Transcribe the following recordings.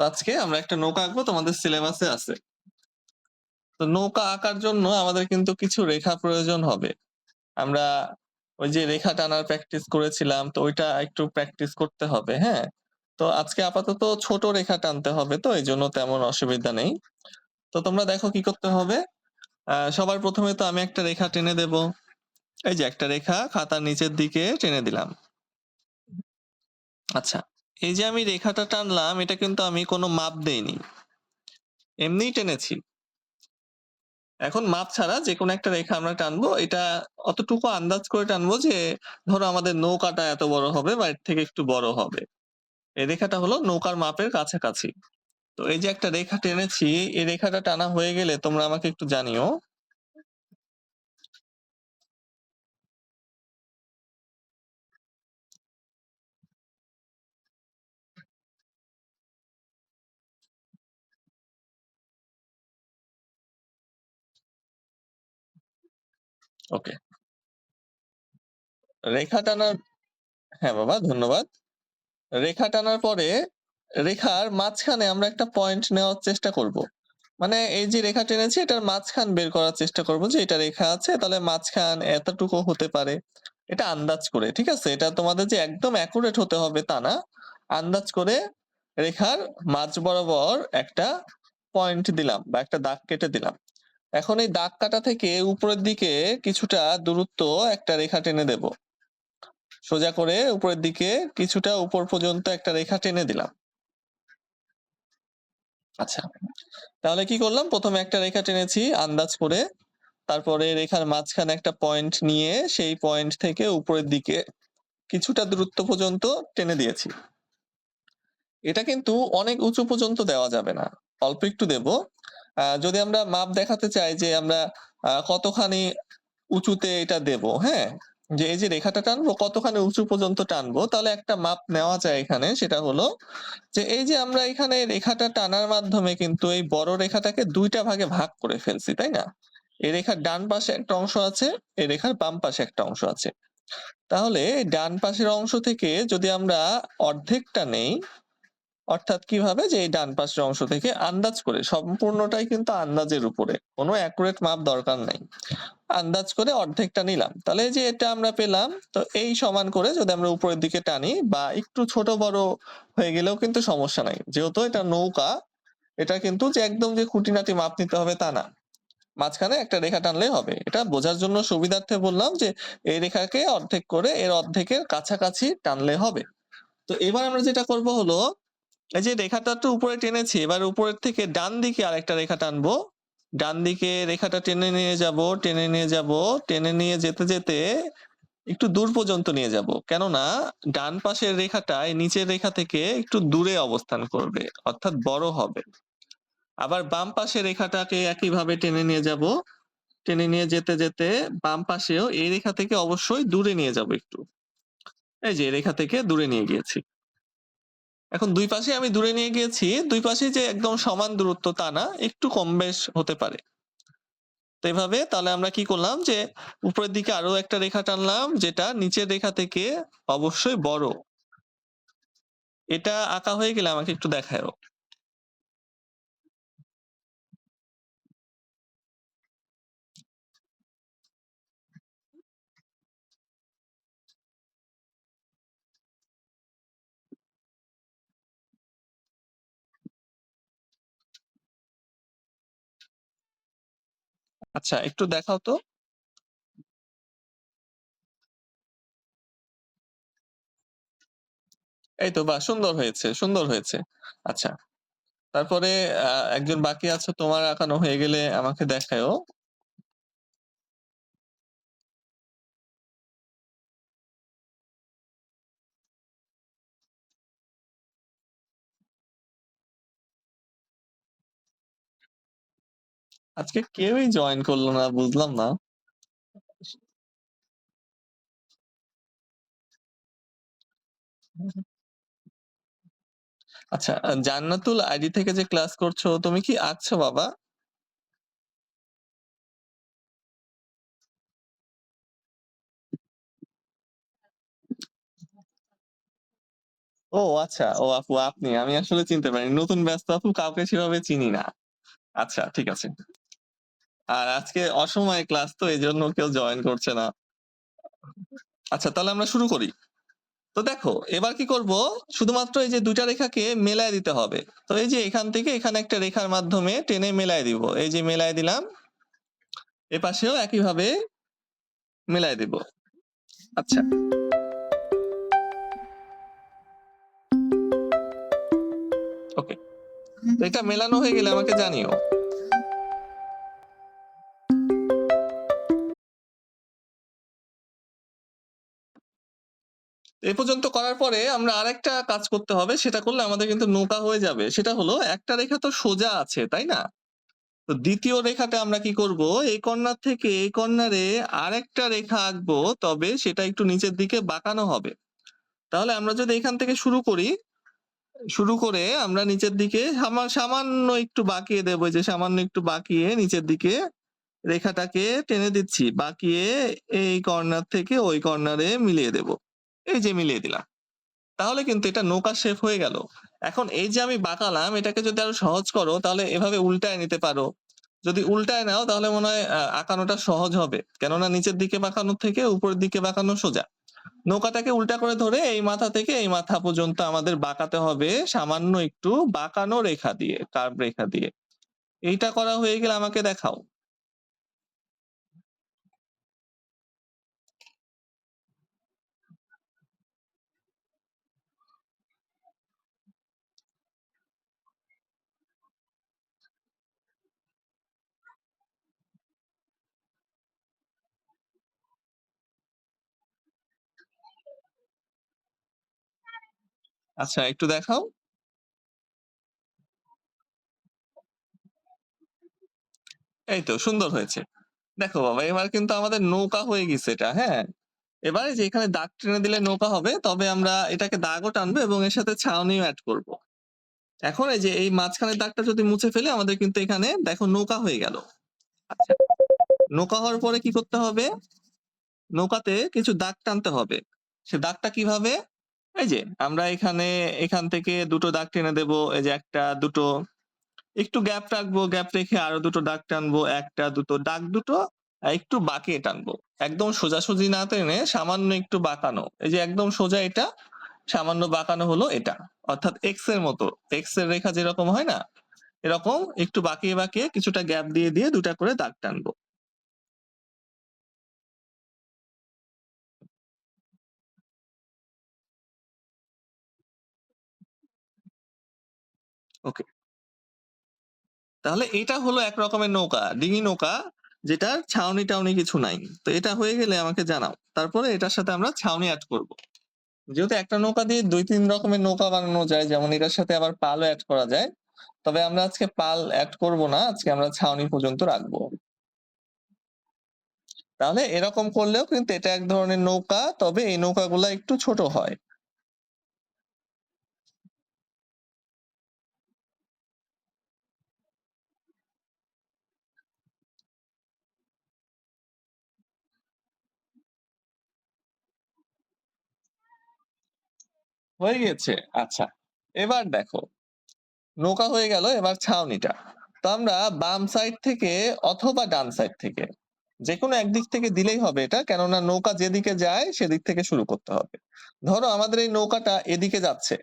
তো আজকে আমরা একটা নৌকা আঁকবো, তোমাদের সিলেবাসে আছে। তো নৌকা আঁকার জন্য আমাদের কিন্তু কিছু রেখা প্রয়োজন হবে। আমরা ওই যে রেখা টানার প্র্যাকটিস করেছিলাম, তো ওইটা একটু প্র্যাকটিস করতে হবে হ্যাঁ? তো আজকে আপাতত ছোট রেখা টানতে হবে তো, এই জন্য তেমন অসুবিধা নেই। তো তোমরা দেখো কি করতে হবে। সবার প্রথমে তো আমি একটা রেখা টেনে দেব। এই যে একটা রেখা খাতার নিচের দিকে টেনে দিলাম। আচ্ছা। এই যে আমি রেখাটা টানলাম, এটা কিন্তু আমি কোনো মাপ দেইনি। এমনিই টেনেছি। এখন মাপ ছাড়া যে কোনো একটা রেখা আমরা টানবো, এটা অতটুকু আন্দাজ করে টানবো যে, ধরো আমাদের নৌকাটা এত বড় হবে বা এর থেকে একটু বড় হবে। এই রেখাটা হলো নৌকার মাপের কাছাকাছি। তো এই যে একটা রেখা টেনেছি, এই রেখাটা টানা হয়ে গেলে তোমরা আমাকে একটু জানিও। ওকে। রেখা টানার হ্যাঁ বাবা, ধন্যবাদ। রেখা টানার পরে রেখার মাঝখানে আমরা একটা পয়েন্ট নেওয়ার চেষ্টা করব। মানে এই যে রেখা টেনেছি, এটার মাঝখান বের করার চেষ্টা করব যে এটা রেখা আছে, তাহলে মাঝখান এতটুকু হতে পারে। এটা আন্দাজ করে, ঠিক আছে? এটা তোমাদের যে একদম অ্যাকুরেট হতে হবে তা না। আন্দাজ করে রেখার মাঝ বরাবর একটা পয়েন্ট দিলাম বা একটা দাগ কেটে দিলাম। এখন এই দাগ কাটা থেকে উপরের দিকে কিছুটা দূরত্ব একটা রেখা টেনে দেব। সোজা করে উপরের দিকে কিছুটা উপর পর্যন্ত একটা রেখা টেনে দিলাম। আচ্ছা তাহলে কি করলাম? প্রথমে একটা রেখা টেনেছি আন্দাজ করে, তারপরে রেখার মাঝখানে একটা পয়েন্ট নিয়ে সেই পয়েন্ট থেকে উপরের দিকে কিছুটা দূরত্ব পর্যন্ত টেনে দিয়েছি। এটা কিন্তু অনেক উঁচু পর্যন্ত দেওয়া যাবে না। অল্প একটু দেব। যদি আমরা মাপ দেখাতে চাই যে আমরা কতখানি উঁচুতে এটা দেব হ্যাঁ? যে এই যে রেখাটা টানবো, কতখানি উঁচু পর্যন্ত টানবো, তাহলে একটা মাপ নেওয়া যায় এখানে, সেটা হলো যে এই যে আমরা এখানে রেখাটা টানার মাধ্যমে কিন্তু এই বড় রেখাটাকে দুইটা ভাগে ভাগ করে ফেলছি, তাই না? এই রেখার ডান পাশে একটা অংশ আছে এই রেখার বাম পাশে একটা অংশ আছে। তাহলে ডান পাশের অংশ থেকে যদি আমরা অর্ধেকটা নেই অর্থাৎ কীভাবে যে এই ডান পাশের অংশ থেকে আন্দাজ করে, সম্পূর্ণটাই কিন্তু আন্দাজের উপরে। কোনো অ্যাকুরেট মাপ দরকার নাই। আন্দাজ করে অর্ধেকটা নিলাম। তাহলে যে এটা আমরা পেলাম, তো এই সমান করে যদি আমরা উপরের দিকে টানি বা একটু ছোট বড় হয়ে গেলেও কিন্তু সমস্যা নাই। যেহেতু এটা নৌকা, এটা কিন্তু যে একদম যে খুঁটিনাটি মাপ নিতে হবে তা না। মাঝখানে একটা রেখা টানলেই হবে। এটা বোঝার জন্য সুবিধার্থে বললাম যে এই রেখাকে অর্ধেক করে এর অর্ধেকের কাছাকাছি টানলে হবে। তো এবার আমরা যেটা করব হলো এই যে রেখাটা তো উপরে টেনেছি, এবার উপরের থেকে ডান দিকে আরেকটা রেখা টানবো। ডান দিকে রেখাটা টেনে নিয়ে যাব, টেনে নিয়ে যাব, টেনে নিয়ে যেতে যেতে একটু দূর পর্যন্ত নিয়ে যাব। কেননা ডান পাশের রেখাটা এই নিচের রেখা থেকে একটু দূরে অবস্থান করবে, অর্থাৎ বড় হবে। আবার বাম পাশের রেখাটাকে একইভাবে টেনে নিয়ে যাব। টেনে নিয়ে যেতে যেতে বাম পাশেও এই রেখা থেকে অবশ্যই দূরে নিয়ে যাব একটু। এই যে রেখা থেকে দূরে নিয়ে গিয়েছি। এখন দুই পাশে আমি দূরে নিয়ে গিয়েছি, দুই পাশে যে একদম সমান দূরত্ব তা না, একটু কম বেশ হতে পারে। তো এভাবে তাহলে আমরা কি করলাম যে উপরের দিকে আরও একটা রেখা টানলাম, যেটা নিচের রেখা থেকে অবশ্যই বড়। এটা আঁকা হয়ে গেলে আমাকে একটু দেখায়ও। আচ্ছা একটু দেখাও তো। এই তো বা, সুন্দর হয়েছে সুন্দর হয়েছে। আচ্ছা তারপরে একজন বাকি আছে তোমার আঁকানো হয়ে গেলে আমাকে দেখায়ও। আজকে কেউই জয়েন করল না, বুঝলাম না আচ্ছা জান্নাতুল আইডি থেকে যে ক্লাস করছ, তুমি কি আঁকছো বাবা ও আচ্ছা। ও আপু, আপনি। আমি আসলে চিনতে পারি নতুন ব্যস্ত আপু, কাউকে সেভাবে চিনি না। আচ্ছা ঠিক আছে। আর আজকে অসময়ে ক্লাস তো এই জন্য কেউ জয়েন করছে না। আচ্ছা তাহলে আমরা শুরু করি। তো দেখো, এবার কি করব শুধুমাত্র এই যে দুটা রেখাকে মেলায় দিতে হবে। তো এই যে এখান থেকে এখানে একটা রেখার মাধ্যমে টেনে মেলায় দিব। এই যে মেলায় দিলাম। এপাশেও একইভাবে মেলায় দিব। আচ্ছা। ওকে। এটা মেলানো হয়ে গেলে আমাকে জানিও। এ পর্যন্ত করার পরে আমরা আরেকটা কাজ করতে হবে। সেটা করলে আমাদের কিন্তু নৌকা হয়ে যাবে। সেটা হলো একটা রেখা তো সোজা আছে, তাই না? তো দ্বিতীয় রেখাটা আমরা কি করব? এই কর্নার থেকে এই কর্নারে আরেকটা রেখা আঁকবো তবে সেটা একটু নিচের দিকে বাঁকানো হবে। তাহলে আমরা যদি এখান থেকে শুরু করি, শুরু করে আমরা নিচের দিকে সামা সামান্য একটু বাঁকিয়ে দেবো যে সামান্য একটু বাঁকিয়ে নিচের দিকে রেখাটাকে টেনে দিচ্ছি। বাঁকিয়ে এই কর্নার থেকে ওই কর্নারে মিলিয়ে দেব। এই যে মিলিয়ে দিলাম। তাহলে কিন্তু এটা নৌকা শেপ হয়ে গেল। এখন এই যে আমি বাঁকালাম এটাকে যদি আরও সহজ করো তাহলে এভাবে উল্টায় নিতে পারো। যদি উল্টায় নাও তাহলে মনে হয় আঁকানোটা সহজ হবে। কেননা নিচের দিকে বাঁকানোর থেকে উপরের দিকে বাঁকানো সোজা। নৌকাটাকে উল্টা করে ধরে এই মাথা থেকে এই মাথা পর্যন্ত আমাদের বাঁকাতে হবে সামান্য একটু বাঁকানো রেখা দিয়ে, কার্ভ রেখা দিয়ে। এইটা করা হয়ে গেলে আমাকে দেখাও। আচ্ছা একটু দেখাও। এই তো সুন্দর হয়েছে। দেখো বাবা এবার কিন্তু আমাদের নৌকা হয়ে গেছে এটা, হ্যাঁ? এবারে যে এখানে দাগ টেনে দিলে নৌকা হবে তবে আমরা এটাকে দাগও টানবো এবং এর সাথে ছাউনিও অ্যাড করব। এখন এই যে এই মাঝখানের দাগটা যদি মুছে ফেলে আমাদের কিন্তু এখানে দেখো নৌকা হয়ে গেল। আচ্ছা। নৌকা হওয়ার পরে কি করতে হবে? নৌকাতে কিছু দাগ টানতে হবে। সে দাগটা কীভাবে? এই যে আমরা এখানে এখান থেকে দুটো দাগ টেনে দেবো এই যে একটা দুটো একটু গ্যাপ রাখব, গ্যাপ রেখে আরও দুটো দাগ টানবো। একটা দুটো দাগ দুটো একটু বাঁকিয়ে টানবো। একদম সোজাসুজি না টেনে সামান্য একটু বাঁকানো। এই যে একদম সোজা এটা, সামান্য বাঁকানো হলো এটা। অর্থাৎ এক্সের মতো। এক্সের রেখা যেরকম হয় না? এরকম একটু বাঁকিয়ে, বাঁকিয়ে কিছুটা গ্যাপ দিয়ে, দিয়ে ২ টা করে দাগ টানবো। ওকে। তাহলে এটা হলো এক রকমের নৌকা, ডিঙি নৌকা যেটার ছাউনি-টাউনি কিছু নাই। তো এটা হয়ে গেলে আমাকে জানাও। তারপরে এটার সাথে আমরা ছাউনি অ্যাড করব। যেহেতু একটা নৌকা দিয়ে ২-৩ রকমের নৌকা বানানো যায় যেমন এটার সাথে আবার পালও অ্যাড করা যায়। তবে আমরা আজকে পাল অ্যাড করব না। আজকে আমরা ছাউনি পর্যন্ত রাখব। তাহলে এরকম করলেও কিন্তু এটা এক ধরনের নৌকা। তবে এই নৌকাগুলা একটু ছোট হয়। হয়ে গেছে আচ্ছা। এবার দেখো। নৌকা হয়ে গেল এবার ছাউনিটা। তো আমরা বাম সাইড থেকে অথবা ডান সাইড থেকে যেকোনো একদিক থেকে দিলেই হবে এটা। কেননা নৌকা যেদিকে যায় সেদিক থেকে শুরু করতে হবে। ধরো আমাদের এই নৌকাটা এদিকে যাচ্ছে।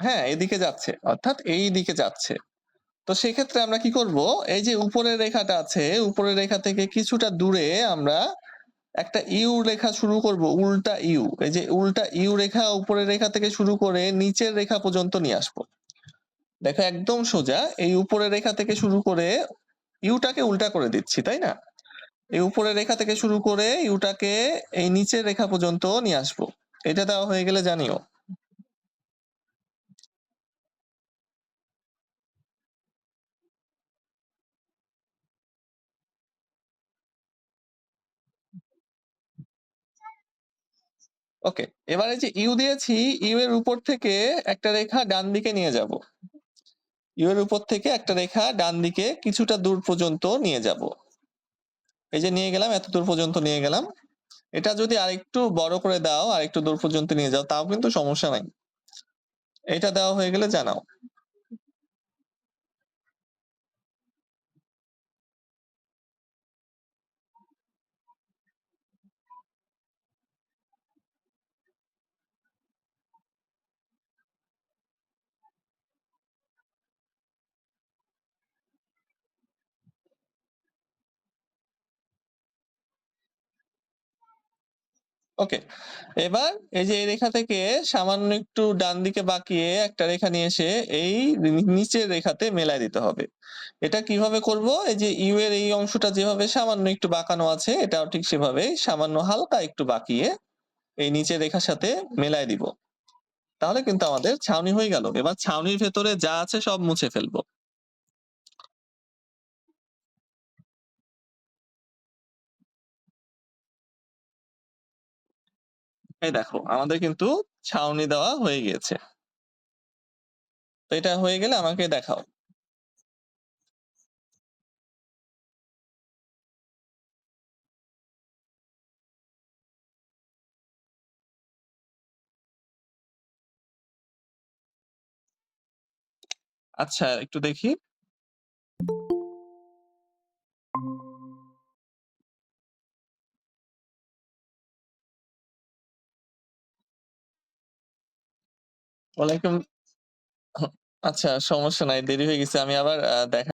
হ্যাঁ, এদিকে যাচ্ছে। অর্থাৎ এই দিকে যাচ্ছে। তো সেক্ষেত্রে আমরা কি করব? এই যে উপরের রেখাটা আছে, উপরের রেখা থেকে কিছুটা দূরে আমরা একটা ইউ রেখা শুরু করব, উল্টা ইউ। এই যে উল্টা ইউ রেখা উপরের রেখা থেকে শুরু করে নিচের রেখা পর্যন্ত নিয়ে আসব। দেখো একদম সোজা এই উপরের রেখা থেকে শুরু করে ইউটাকে উল্টা করে দিচ্ছি, তাই না? এই উপরের রেখা থেকে শুরু করে ইউটাকে এই নিচের রেখা পর্যন্ত নিয়ে আসব। এটা দেওয়া হয়ে গেলে জানিও। ওকে। এবারে যে ইউ দিয়েছি, ইউ এর উপর থেকে একটা রেখা ডান দিকে নিয়ে যাব। ইউ এর উপর থেকে একটা রেখা ডান দিকে কিছুটা দূর পর্যন্ত নিয়ে যাব। এই যে নিয়ে গেলাম, এত দূর পর্যন্ত নিয়ে গেলাম। এটা যদি আরেকটু বড় করে দাও, আরেকটু দূর পর্যন্ত নিয়ে যাও তাও কিন্তু সমস্যা নাই। এটা দেওয়া হয়ে গেলে জানাও। ওকে। এবার এই যে এই রেখা থেকে সামান্য একটু ডান দিকে বাঁকিয়ে একটা রেখা নিয়ে এসে এই নিচের রেখাতে মেলায় দিতে হবে। এটা কীভাবে করব? এই যে ইউ এর এই অংশটা যেভাবে সামান্য একটু বাঁকানো আছে, এটাও ঠিক সেভাবেই সামান্য হালকা একটু বাঁকিয়ে এই নিচের রেখার সাথে মেলায় দিব। তাহলে কিন্তু আমাদের ছাউনি হয়ে গেল। এবার ছাউনির ভেতরে যা আছে সব মুছে ফেলব। এই দেখো, আমাদের কিন্তু ছাউনি দেওয়া হয়ে গিয়েছে। তো এটা হয়ে গেলে আমাকে দেখাও। আচ্ছা একটু দেখি। ওয়ালাইকুম আচ্ছা সমস্যা নাই। দেরি হয়ে গেছে। আমি আবার আহ দেখা